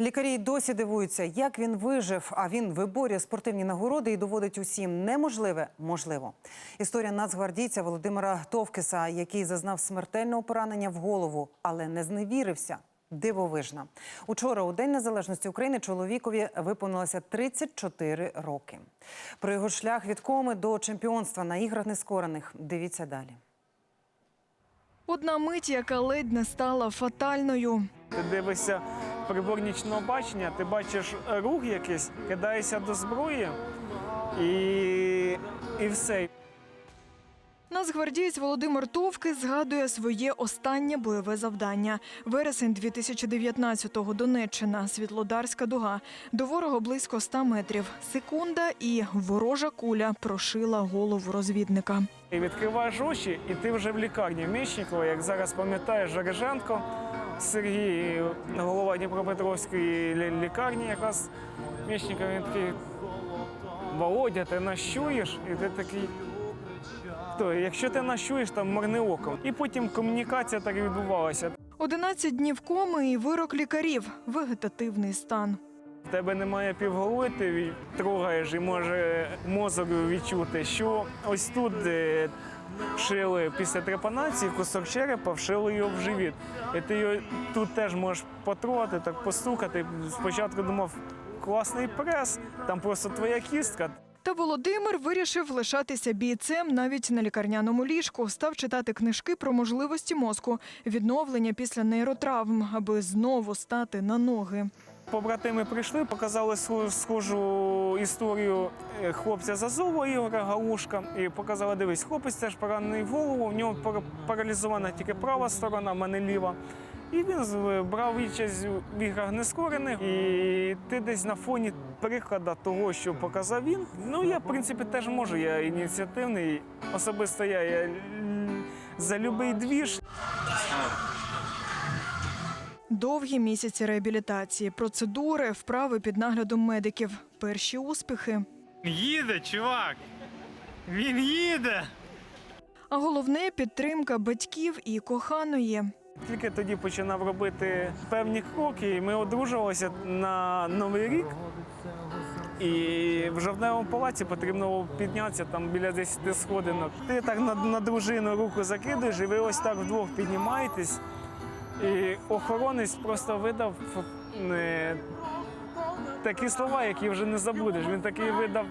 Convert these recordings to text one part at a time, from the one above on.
Лікарі й досі дивуються, як він вижив. А він виборює спортивні нагороди і доводить усім неможливе можливо. Історія нацгвардійця Володимира Товкиса, який зазнав смертельного поранення в голову, але не зневірився. Дивовижна. Учора, у День Незалежності України, чоловікові виповнилося 34 роки. Про його шлях від коми до чемпіонства на іграх нескорених. Дивіться далі. Одна мить, яка ледь не стала фатальною. Ти дивишся прибор нічного бачення, ти бачиш рух якийсь, кидаєшся до зброї і, і все. Нацгвардієць Володимир Товки згадує своє останнє бойове завдання. Вересень 2019-го Донеччина, Світлодарська дуга. До ворога близько 100 метрів. Секунда і ворожа куля прошила голову розвідника. І відкриваєш очі, і ти вже в лікарні в Мічникова, як зараз пам'ятаєш Жареженко, Сергій, голова Дніпропетровської лікарні, якраз Мічников, він такий, Володя, ти нас чуєш? І ти такий. Хто? Якщо ти нас чуєш, там морни оком. І потім комунікація так і відбувалася. 11 днів коми і вирок лікарів. Вегетативний стан. В тебе немає півголови, ти трогаєш і може мозок відчути, що ось тут вшили після трепанації кусок черепа, вшили його в живіт. І ти його тут теж можеш потрогати, так постукати. Спочатку думав, класний прес, там просто твоя кістка. Та Володимир вирішив лишатися бійцем навіть на лікарняному ліжку. Став читати книжки про можливості мозку, відновлення після нейротравм, аби знову стати на ноги. Побратими прийшли, показали сху- схожу історію е, хлопця з Азова Ігоря Галушка. І показали, дивись, хлопець теж поранений в голову, в нього пара- паралізована тільки права сторона, в мене ліва. І він з- брав участь в іграх нескорених. І ти десь на фоні прикладу того, що показав він. Ну я в принципі теж можу. Я ініціативний. Особисто я, я за любий двіж. Довгі місяці реабілітації, процедури, вправи під наглядом медиків. Перші успіхи. Їде, чувак! Він їде! А головне підтримка батьків і коханої. Тільки тоді починав робити певні кроки, і ми одружувалися на новий рік. І в жовтневому палаці потрібно було піднятися там біля 10 сходинок. Ти так на, на дружину руку закидуєш, і ви ось так вдвох піднімаєтесь. І охоронець просто видав е, такі слова, які вже не забудеш. Він такий видав,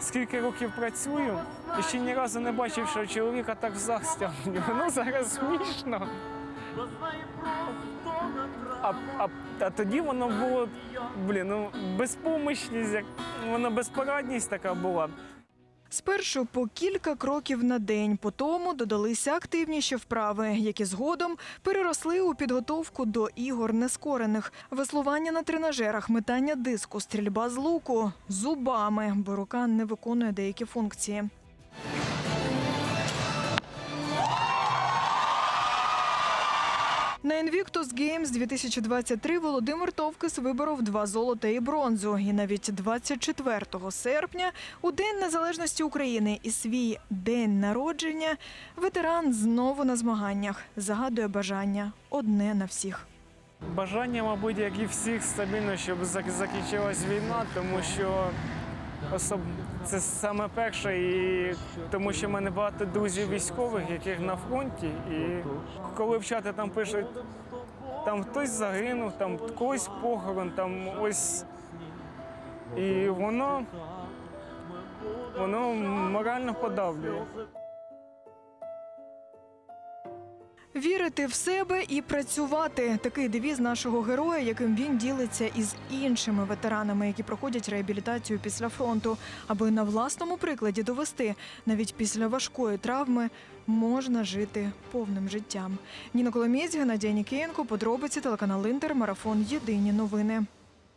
скільки років працюю, і ще ні разу не бачив, що чоловіка так в захисті. Воно зараз смішно. А, а, а тоді воно було, блін, ну, безпомічність, як, воно безпорадність така була. Спершу по кілька кроків на день, по тому додалися активніші вправи, які згодом переросли у підготовку до ігор нескорених, веслування на тренажерах, метання диску, стрільба з луку, зубами, бо рука не виконує деякі функції. На Invictus Games 2023 Володимир Товкис виборов два золота і бронзу. І навіть 24 серпня, у День Незалежності України і свій день народження, ветеран знову на змаганнях загадує бажання одне на всіх. Бажання, мабуть, як і всіх, стабільно, щоб зак- закінчилась війна, тому що особ... це саме перше, і тому що в мене багато друзів військових, яких на фронті. І коли в чати там пишуть, там хтось загинув, там когось похорон, там ось. І воно, воно морально подавлює. Вірити в себе і працювати. Такий девіз нашого героя, яким він ділиться із іншими ветеранами, які проходять реабілітацію після фронту, аби на власному прикладі довести, навіть після важкої травми можна жити повним життям. Ніна Коломієць, Геннадій Нікієнко, подробиці телеканал Інтер, марафон. Єдині новини.